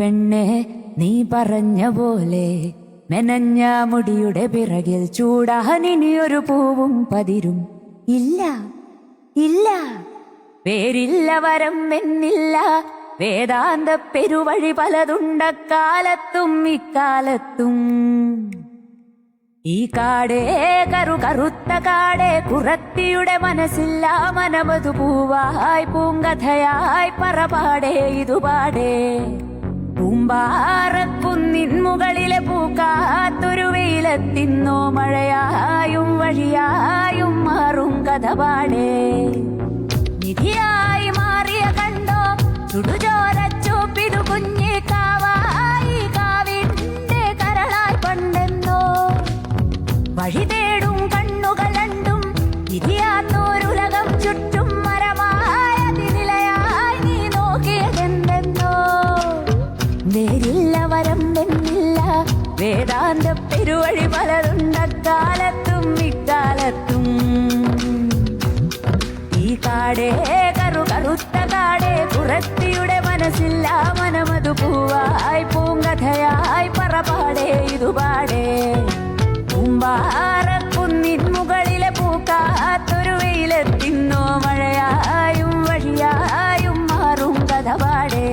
പെണ്ണെ നീ പറഞ്ഞ പോലെ മെനഞ്ഞ മുടിയുടെ പിറകിൽ ചൂടാൻ ഒരു പൂവും പതിരും. ഇല്ല ഇല്ല. പേരില്ല വരം എന്നില്ല. വേദാന്ത പെരുവഴി പലതുണ്ടക്കാലത്തും ഇക്കാലത്തും. ഈ കാടേ കറു കറുത്ത കാടേ കുറത്തിയുടെ മനസ്സില്ല മനമതു പൂവായി പൂങ്കഥയായി പറപാടേ ഇതുപാടേ. പൂമ്പാറക്കുന്നിൻ മുകളിലെ പൂക്കാത്തൊരു വെയിലത്തിന്നോ മഴയായും വഴിയായും മാറും കഥ നിധിയായി മാറിയ കണ്ടോ? ചുടുചോരച്ചോപ്പിടു കുഞ്ഞി കാവായി കാവിന്റെ കരളായി പണ്ടെന്നോ? വഴി തേടും കണ്ണുകൾ രണ്ടും ഇരിയാത്തോരുലകം നേരില്ല വരം എന്നില്ല വേദാന്ത പെരുവഴി പലരുണ്ട കാലത്തും ഇക്കാലത്തും. ഈ കാടേ കറു കറുത്ത കാടേ കുറത്തിയുടെ മനസ്സില്ല മനമതു പൂവായി പൂങ്കഥയായി പറപാടേ ഇതുപാടേ. പൂമ്പാറക്കുന്നിൻ മുകളിലെ പൂക്കാത്തൊരു വെയിലെത്തിന്നോ മഴയായും വഴിയായും മാറും കഥപാടേ.